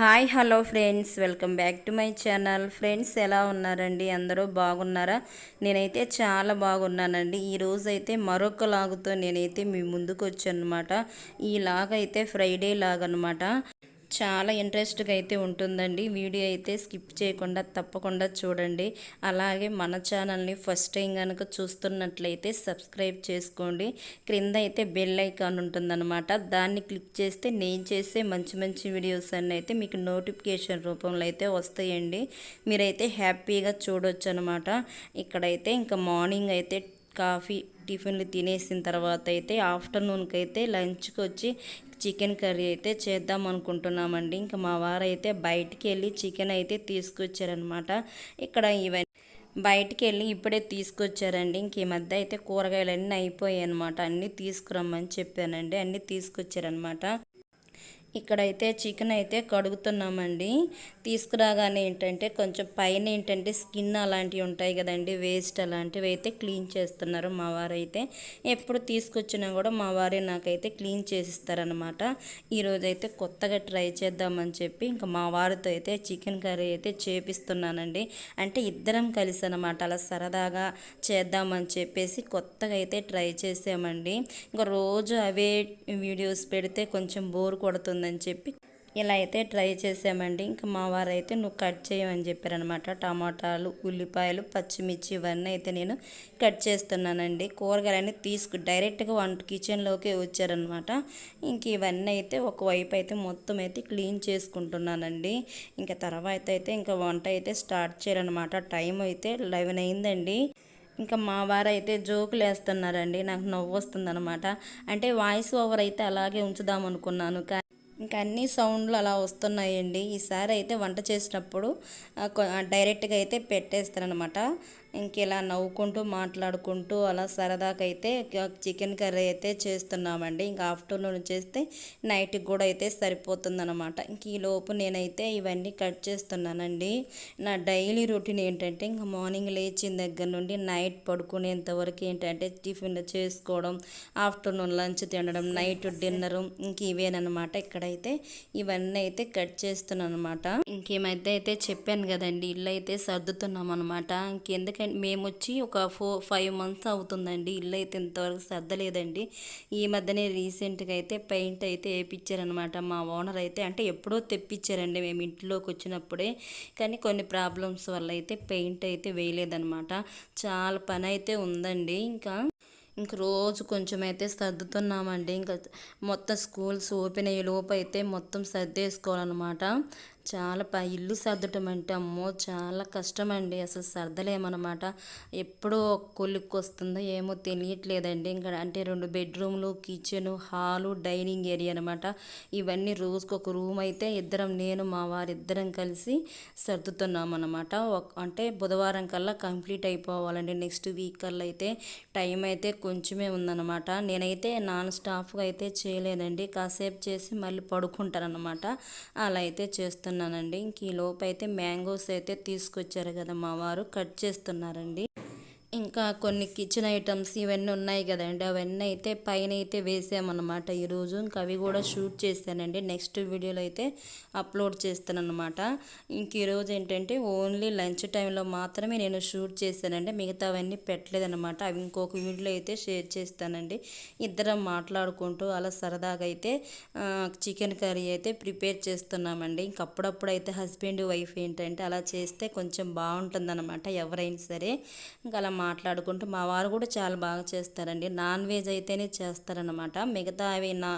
Hi hello friends. Welcome back to my channel. Friends ఎలా ఉన్నారండి? అందరూ బాగున్నారా? నేనైతే చాలా బాగున్నానండి. ఈ మరొక లాగుతో నేనైతే మీ ముందుకు వచ్చానమాట అనమాట ఈ లాగ్ అయితే ఫ్రైడే లాగ్ అనమాట చాలా ఇంట్రెస్ట్గా అయితే ఉంటుందండి. వీడియో అయితే స్కిప్ చేయకుండా తప్పకుండా చూడండి. అలాగే మన ఛానల్ని ఫస్ట్ టైం కనుక చూస్తున్నట్లయితే సబ్స్క్రైబ్ చేసుకోండి. క్రింద అయితే బెల్ ఐకాన్ ఉంటుందన్నమాట. దాన్ని క్లిక్ చేస్తే నేను చేసే మంచి మంచి వీడియోస్ అన్నీ అయితే మీకు నోటిఫికేషన్ రూపంలో అయితే వస్తాయండి. మీరైతే హ్యాపీగా చూడొచ్చు అనమాట ఇక్కడైతే ఇంకా మార్నింగ్ అయితే కాఫీ టిఫిన్లు తినేసిన తర్వాత అయితే ఆఫ్టర్నూన్కి అయితే లంచ్కి వచ్చి చికెన్ కర్రీ అయితే చేద్దాం అనుకుంటున్నామండి. ఇంకా మా వారు అయితే బయటికి వెళ్ళి చికెన్ అయితే తీసుకొచ్చారనమాట ఇక్కడ ఇవన్నీ బయటికి వెళ్ళి ఇప్పుడే తీసుకొచ్చారండి. ఇంక ఈ మధ్య అయితే కూరగాయలు అన్నీ అయిపోయాయి అనమాట అన్నీ తీసుకురమ్మని చెప్పానండి. అన్నీ తీసుకొచ్చారనమాట ఇక్కడైతే చికెన్ అయితే కడుగుతున్నామండి. తీసుకురాగానే ఏంటంటే కొంచెం పైన ఏంటంటే స్కిన్ అలాంటివి ఉంటాయి కదండి వేస్ట్ అలాంటివి అయితే క్లీన్ చేస్తున్నారు మా వారు అయితే ఎప్పుడు తీసుకొచ్చినా కూడా మా వారే నాకైతే క్లీన్ చేసిస్తారనమాట ఈరోజు అయితే కొత్తగా ట్రై చేద్దామని చెప్పి ఇంకా మా వారితో అయితే చికెన్ కర్రీ అయితే చేపిస్తున్నానండి. అంటే ఇద్దరం కలిసి అనమాట అలా సరదాగా చేద్దామని చెప్పేసి కొత్తగా అయితే ట్రై చేసామండి. ఇంకా రోజు అవే వీడియోస్ పెడితే కొంచెం బోర్ కొడుతుంది. కొడుతుందని చెప్పి ఇలా అయితే ట్రై చేసామండి. ఇంకా మా వారు అయితే నువ్వు కట్ చేయమని చెప్పారనమాట. టమాటాలు ఉల్లిపాయలు పచ్చిమిర్చి ఇవన్నీ అయితే నేను కట్ చేస్తున్నానండి. కూరగాయలన్నీ తీసుకు డైరెక్ట్గా వంట కిచెన్లోకి వచ్చారనమాట. ఇంక ఇవన్నీ అయితే ఒకవైపు అయితే మొత్తం అయితే క్లీన్ చేసుకుంటున్నానండి. ఇంకా తర్వాత అయితే ఇంకా వంట అయితే స్టార్ట్ చేయాలన్నమాట టైం అయితే లెవెన్ అయిందండి. ఇంకా మా వారు అయితే జోకులు వేస్తున్నారండి నాకు నవ్వు వస్తుందనమాట అంటే వాయిస్ ఓవర్ అయితే అలాగే ఉంచుదాం అనుకున్నాను ఇంకా అన్ని సౌండ్లు అలా వస్తున్నాయండి. ఈసారి అయితే వంట చేసినప్పుడు డైరెక్ట్గా అయితే పెట్టేస్తారనమాట ఇంకెలా నవ్వుకుంటూ మాట్లాడుకుంటూ అలా సరదాగా అయితే చికెన్ కర్రీ అయితే చేస్తున్నామండి. ఇంకా ఆఫ్టర్నూన్ చేస్తే నైట్కి కూడా అయితే సరిపోతుందన్నమాట. ఇంక ఈ లోపు నేనైతే ఇవన్నీ కట్ చేస్తున్నానండి. నా డైలీ రొటీన్ ఏంటంటే ఇంకా మార్నింగ్ లేచిన దగ్గర నుండి నైట్ పడుకునేంత వరకు ఏంటంటే టిఫిన్ చేసుకోవడం ఆఫ్టర్నూన్ లంచ్ తినడం నైట్ డిన్నర్ ఇంక ఇవేనమాట ఇక్కడైతే ఇవన్నీ అయితే కట్ చేస్తున్నాను అనమాట ఇంకేమైతే అయితే చెప్పాను కదండి ఇల్లు అయితే సర్దుతున్నాం అనమాట అండ్ మేము వచ్చి ఒక ఫోర్ ఫైవ్ మంత్స్ అవుతుందండి. ఇల్లు అయితే ఇంతవరకు సర్దలేదండి. ఈ మధ్యనే రీసెంట్గా అయితే పెయింట్ అయితే వేయించారనమాట మా ఓనర్ అయితే అంటే ఎప్పుడో తెప్పించారండి మేము ఇంట్లోకి వచ్చినప్పుడే కానీ కొన్ని ప్రాబ్లమ్స్ వల్ల అయితే పెయింట్ అయితే వేయలేదనమాట. చాలా పని అయితే ఉందండి. ఇంకా ఇంక రోజు కొంచెం అయితే సర్దుతున్నామండి. ఇంకా మొత్తం స్కూల్స్ ఓపెన్ అయ్యే లోపు అయితే మొత్తం సర్దేసుకోవాలన్నమాట చాలా ప ఇల్లు సర్దటం అంటే అమ్మో చాలా కష్టం అండి అసలు సర్దలేమన్నమాట. ఎప్పుడో కొలిక్కి వస్తుందో ఏమో తెలియట్లేదండి. ఇంకా అంటే రెండు బెడ్రూమ్లు కిచెన్ హాలు డైనింగ్ ఏరియా అనమాట ఇవన్నీ రోజుకు ఒక రూమ్ అయితే ఇద్దరం నేను మా వారిద్దరం కలిసి సర్దుతున్నాం అనమాట అంటే బుధవారం కల్లా కంప్లీట్ అయిపోవాలండి. నెక్స్ట్ వీక్ కల్లా అయితే టైం అయితే కొంచెమే ఉందన్నమాట. నేనైతే నాన్ స్టాఫ్గా అయితే చేయలేదండి. కాసేపు చేసి మళ్ళీ పడుకుంటారనమాట అలా అయితే చేస్తున్నాను చేస్తున్నానండి. ఇంక ఈ లోపు అయితే మ్యాంగోస్ అయితే తీసుకొచ్చారు కదా మా వారు. కట్ చేస్తున్నారండి. ఇంకా కొన్ని కిచెన్ ఐటమ్స్ ఇవన్నీ ఉన్నాయి కదండి. అవన్నీ అయితే పైన అయితే వేసామన్నమాట. ఈరోజు ఇంకా అవి కూడా షూట్ చేశానండి నెక్స్ట్ వీడియోలో అయితే అప్లోడ్ చేస్తానన్నమాట. ఇంక ఈరోజు ఏంటంటే ఓన్లీ లంచ్ టైంలో మాత్రమే నేను షూట్ చేశానండి మిగతావన్నీ పెట్టలేదన్నమాట. అవి ఇంకొక వీడియోలో అయితే షేర్ చేస్తానండి. ఇద్దరం మాట్లాడుకుంటూ అలా సరదాగా అయితే చికెన్ కర్రీ అయితే ప్రిపేర్ చేస్తున్నామండి. ఇంక అప్పుడప్పుడు అయితే హస్బెండ్ వైఫ్ ఏంటంటే అలా చేస్తే కొంచెం బాగుంటుందన్నమాట. ఎవరైనా సరే. ఇంకా అలా మాట్లాడుకుంటూ మా వారు కూడా చాలా బాగా చేస్తారండి. నాన్ వెజ్ అయితేనే చేస్తారనమాట మిగతా అవి నా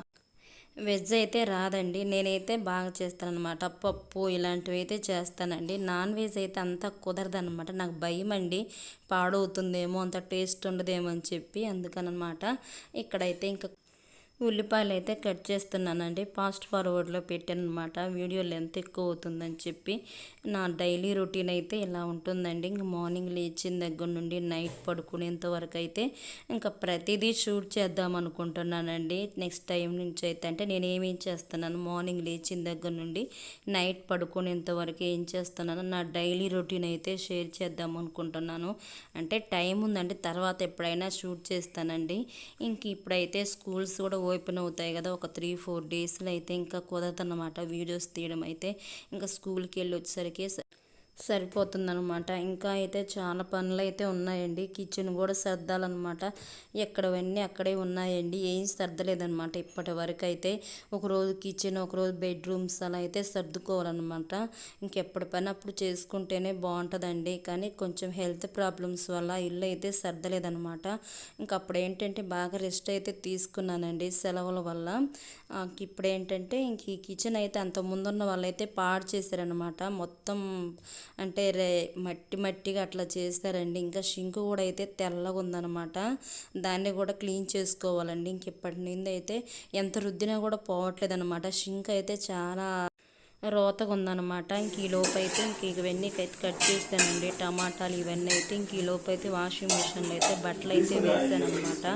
వెజ్ అయితే రాదండి. నేనైతే బాగా చేస్తానన్నమాట. పప్పు ఇలాంటివి అయితే చేస్తానండి. నాన్ వెజ్ అయితే అంత కుదరదనమాట నాకు భయం అండి పాడవుతుందేమో అంత టేస్ట్ ఉండదేమో అని చెప్పి అందుకనమాట ఇక్కడైతే ఇంకా ఉల్లిపాయలు అయితే కట్ చేస్తున్నానండి. ఫాస్ట్ ఫార్వర్డ్లో పెట్టాను అనమాట వీడియో లెంత్ ఎక్కువ అవుతుందని చెప్పి నా డైలీ రొటీన్ అయితే ఇలా ఉంటుందండి. ఇంక మార్నింగ్ లేచిన దగ్గర నుండి నైట్ పడుకునేంత వరకు అయితే ఇంకా ప్రతిదీ షూట్ చేద్దాం అనుకుంటున్నానండి. నెక్స్ట్ టైం నుంచి అయితే అంటే నేను ఏమేం చేస్తున్నాను? మార్నింగ్ లేచిన దగ్గర నుండి నైట్ పడుకునేంత వరకు ఏం చేస్తున్నాను? నా డైలీ రొటీన్ అయితే షేర్ చేద్దాం అనుకుంటున్నాను. అంటే టైం ఉందండి. తర్వాత ఎప్పుడైనా షూట్ చేస్తానండి. ఇంక ఇప్పుడైతే స్కూల్స్ కూడా ఓపెన్ అవుతాయి కదా ఒక త్రీ ఫోర్ డేస్లో అయితే ఇంకా కుదరదన్నమాట వీడియోస్ తీయడం. అయితే ఇంకా స్కూల్కి వెళ్ళి వచ్చేసరికి సరిపోతుందనమాట ఇంకా అయితే చాలా పనులు అయితే ఉన్నాయండి. కిచెన్ కూడా సర్దాలన్నమాట. ఎక్కడవన్నీ అక్కడే ఉన్నాయండి. ఏం సర్దలేదనమాట ఇప్పటి వరకు అయితే ఒకరోజు కిచెన్ ఒకరోజు బెడ్రూమ్స్ అలా అయితే సర్దుకోవాలన్నమాట. ఇంకెప్పటి పని అప్పుడు చేసుకుంటేనే బాగుంటుందండి. కానీ కొంచెం హెల్త్ ప్రాబ్లమ్స్ వల్ల ఇల్లు అయితే సర్దలేదనమాట ఇంకా అప్పుడు ఏంటంటే బాగా రెస్ట్ అయితే తీసుకున్నానండి సెలవుల వల్ల. ఇప్పుడు ఏంటంటే ఇంక ఈ కిచెన్ అయితే అంత ముందున్న వాళ్ళైతే పాడు చేశారనమాట మొత్తం అంటే రే మట్టి మట్టిగా అట్లా చేస్తారండి. ఇంకా షింక్ కూడా అయితే తెల్లగా ఉందన్నమాట. దాన్ని కూడా క్లీన్ చేసుకోవాలండి. ఇంక ఇప్పటి నుండి అయితే ఎంత రుద్దినా కూడా పోవట్లేదు అనమాట షింక్ అయితే చాలా రోతగా ఉందన్నమాట ఇంక ఈ లోపు అయితే ఇంక ఇవన్నీ అయితే కట్ చేస్తానండి. టమాటాలు ఇవన్నీ అయితే ఇంక ఈ లోపు అయితే వాషింగ్ మిషన్లో అయితే బట్టలు అయితే వేస్తానమాట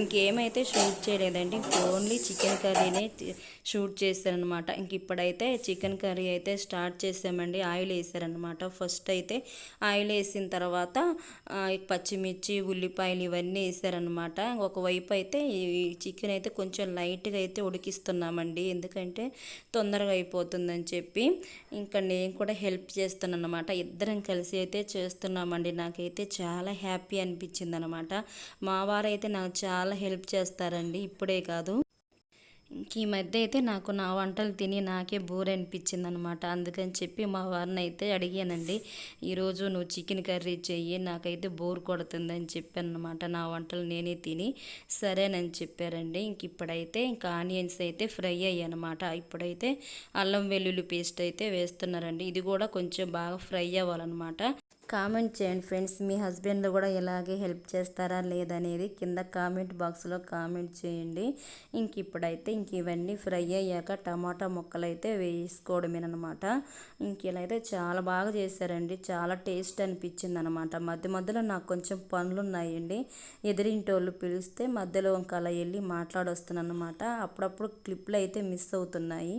ఇంకేమైతే షూట్ చేయలేదండి. ఇంక ఓన్లీ చికెన్ కర్రీనే షూట్ చేశారనమాట ఇంక ఇప్పుడైతే చికెన్ కర్రీ అయితే స్టార్ట్ చేసామండి ఆయిల్ వేసారనమాట. ఫస్ట్ అయితే ఆయిల్ వేసిన తర్వాత పచ్చిమిర్చి ఉల్లిపాయలు ఇవన్నీ వేసారనమాట. ఒకవైపు అయితే ఈ చికెన్ అయితే కొంచెం లైట్గా అయితే ఉడికిస్తున్నామండి. ఎందుకంటే తొందరగా అయిపోతుందని చెప్పి ఇంకా నేను కూడా హెల్ప్ చేస్తాను అనమాట ఇద్దరం కలిసి అయితే చేస్తున్నామండి. నాకైతే చాలా హ్యాపీ అనిపించింది అనమాట మా వారైతే నాకు చాలా హెల్ప్ చేస్తారండి. ఇప్పుడే కాదు. ఈ మధ్య అయితే నాకు నా వంటలు తిని నాకే బోర్ అనిపించింది అనమాట అందుకని చెప్పి మా వారిని అయితే అడిగానండి ఈరోజు నువ్వు చికెన్ కర్రీ చెయ్యి నాకైతే బోర్ కొడుతుందని చెప్పాను అనమాట నా వంటలు నేనే తిని సరేనని చెప్పారండి. ఇంక ఇప్పుడైతే ఇంకా ఆనియన్స్ అయితే ఫ్రై అయ్యానమాట ఇప్పుడైతే అల్లం వెల్లుల్లి పేస్ట్ అయితే వేస్తున్నారండి. ఇది కూడా కొంచెం బాగా ఫ్రై అవ్వాలన్నమాట. కామెంట్ చేయండి ఫ్రెండ్స్. మీ హస్బెండ్ కూడా ఇలాగే హెల్ప్ చేస్తారా లేదనేది కింద కామెంట్ బాక్స్లో కామెంట్ చేయండి. ఇంక ఇప్పుడైతే ఇంక ఇవన్నీ ఫ్రై అయ్యాక టమాటా ముక్కలు అయితే వేసుకోవడమేనమాట ఇంక ఇలా అయితే చాలా బాగా చేశారండి. చాలా టేస్ట్ అనిపించింది అనమాట మధ్య మధ్యలో నాకు కొంచెం పనులు ఉన్నాయండి ఎదిరింటి వాళ్ళు పిలిస్తే మధ్యలో ఇంకా అలా వెళ్ళి మాట్లాడొస్తున్నాను అనమాట అప్పుడప్పుడు క్లిప్లు అయితే మిస్ అవుతున్నాయి.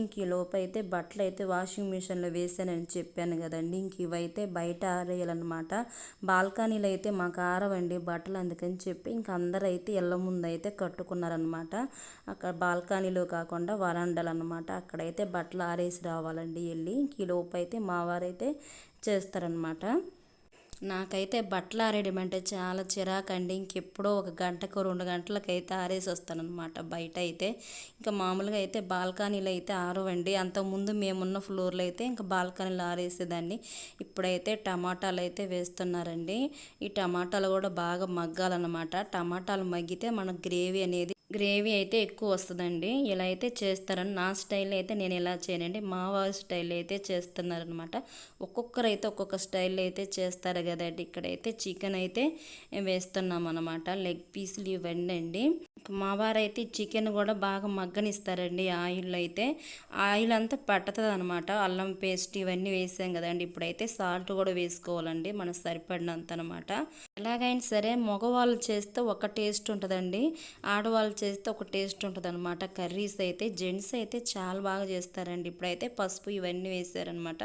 ఇంక ఈ లోపు అయితే బట్టలు అయితే వాషింగ్ మిషన్లో వేసానని చెప్పాను కదండి. ఇంక ఇవైతే బయట ఆరేయాలన్నమాట బాల్కనీలో అయితే మాకు ఆరవండి బట్టలు అందుకని చెప్పి ఇంక అందరూ అయితే ఇళ్ళ ముందు అయితే కట్టుకున్నారనమాట అక్కడ బాల్కనీలో కాకుండా వరండాలు అనమాట అక్కడైతే బట్టలు ఆరేసి రావాలండి వెళ్ళి. ఇంక ఈ లోపు అయితే మా వారైతే చేస్తారనమాట నాకైతే బట్టలు ఆరేయడం అంటే చాలా చిరాకండి. ఇంకెప్పుడో ఒక గంటకు రెండు గంటలకైతే ఆరేసి వస్తానన్నమాట బయట అయితే ఇంకా మామూలుగా అయితే బాల్కనీలో అయితే ఆరవండి. అంతకుముందు మేమున్న ఫ్లోర్లో అయితే ఇంకా బాల్కనీలో ఆరేసేదాన్ని. ఇప్పుడైతే టమాటాలు అయితే వేస్తున్నారండి. ఈ టమాటాలు కూడా బాగా మగ్గాలన్నమాట. టమాటాలు మగ్గితే మన గ్రేవీ అనేది గ్రేవీ అయితే ఎక్కువ వస్తుందండి ఇలా అయితే చేస్తారని నా స్టైల్ అయితే నేను ఇలా చేయనండి. మా వారి స్టైల్ అయితే చేస్తున్నారనమాట ఒక్కొక్కరు అయితే ఒక్కొక్క స్టైల్ అయితే చేస్తారు కదండి ఇక్కడైతే చికెన్ అయితే వేస్తున్నాం అనమాట లెగ్ పీసులు ఇవన్నీ అండి మా వారైతే చికెన్ కూడా బాగా మగ్గనిస్తారండి ఆయిల్ అయితే. ఆయిల్ అంతా పట్టతుంది అనమాట అల్లం పేస్ట్ ఇవన్నీ వేసాం కదండి ఇప్పుడైతే సాల్ట్ కూడా వేసుకోవాలండి. మనకు సరిపడినంత అనమాట ఎలాగైనా సరే మగవాళ్ళు చేస్తే ఒక టేస్ట్ ఉంటుందండి. ఆడవాళ్ళు చేస్తే ఒక టేస్ట్ ఉంటుంది అనమాట కర్రీస్ అయితే జెంట్స్ అయితే చాలా బాగా చేస్తారండి. ఇప్పుడైతే పసుపు ఇవన్నీ వేసారనమాట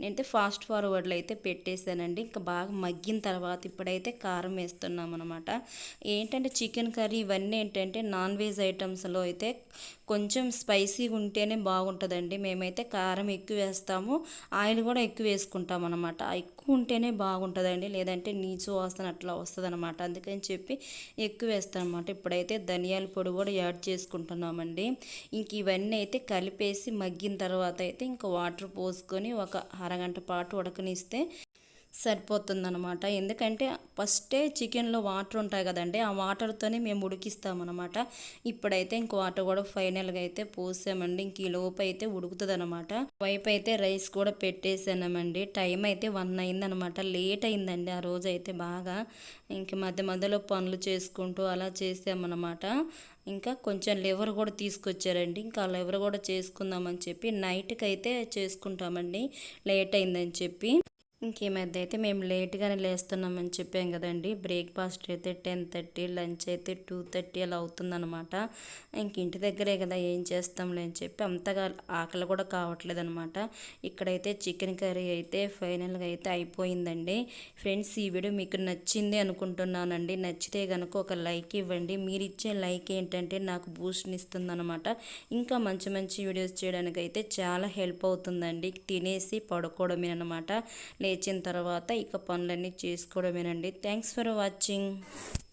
నేనైతే ఫాస్ట్ ఫార్వర్డ్లో అయితే పెట్టేశానండి. ఇంకా బాగా బాగా మగ్గిన తర్వాత ఇప్పుడైతే కారం వేస్తున్నాం అనమాట ఏంటంటే చికెన్ కర్రీ ఇవన్నీ ఏంటంటే నాన్ వెజ్ ఐటమ్స్లో అయితే కొంచెం స్పైసీగా ఉంటేనే బాగుంటుందండి. మేమైతే కారం ఎక్కువ వేస్తాము ఆయిల్ కూడా ఎక్కువ వేసుకుంటాం అనమాట ఎక్కువ ఉంటేనే బాగుంటుందండి. లేదంటే నీచు వాసన అట్లా వస్తుంది అనమాట అందుకని చెప్పి ఎక్కువ వేస్తాం అనమాట ఇప్పుడైతే ధనియాల పొడి కూడా యాడ్ చేసుకుంటున్నామండి. ఇంక ఇవన్నీ అయితే కలిపేసి మగ్గిన తర్వాత అయితే ఇంకా వాటర్ పోసుకొని ఒక అరగంట పాటు ఉడకనిస్తే సరిపోతుందనమాట ఎందుకంటే ఫస్టే చికెన్లో వాటర్ ఉంటాయి కదండి ఆ వాటర్తోనే మేము ఉడికిస్తామన్నమాట. ఇప్పుడైతే ఇంకో వాటర్ కూడా ఫైనల్గా అయితే పోసామండి. ఇంక ఈ లోపు అయితే ఉడుకుతుంది అనమాట వైపు అయితే రైస్ కూడా పెట్టేసానమండి. టైం అయితే వన్ అయిందనమాట లేట్ అయిందండి ఆ రోజు అయితే బాగా. ఇంక మధ్య మధ్యలో పనులు చేసుకుంటూ అలా చేసామన్నమాట. ఇంకా కొంచెం లివర్ కూడా తీసుకొచ్చారండి. ఇంకా లివర్ కూడా చేసుకుందామని చెప్పి నైట్కి అయితే చేసుకుంటామండి. లేట్ అయిందని చెప్పి. ఇంక ఈ మధ్య అయితే మేము లేట్గానే లేస్తున్నామని చెప్పాం కదండి. బ్రేక్ఫాస్ట్ అయితే టెన్ థర్టీ లంచ్ అయితే టూ థర్టీ అలా అవుతుందన్నమాట. ఇంక ఇంటి దగ్గరే కదా ఏం చేస్తాంలే అని చెప్పి అంతగా ఆకలి కూడా కావట్లేదు అనమాట ఇక్కడైతే చికెన్ కర్రీ అయితే ఫైనల్గా అయితే అయిపోయిందండి. ఫ్రెండ్స్ ఈ వీడియో మీకు నచ్చింది అనుకుంటున్నానండి. నచ్చితే కనుక ఒక లైక్ ఇవ్వండి. మీరు ఇచ్చే లైక్ ఏంటంటే నాకు బూస్ట్ని ఇస్తుందన్నమాట. ఇంకా మంచి మంచి వీడియోస్ చేయడానికి అయితే చాలా హెల్ప్ అవుతుందండి. తినేసి పడుకోవడమే అనమాట లేచిన తర్వాత ఇక పనులన్నీ చేసుకోవడమేనండి. Thanks for watching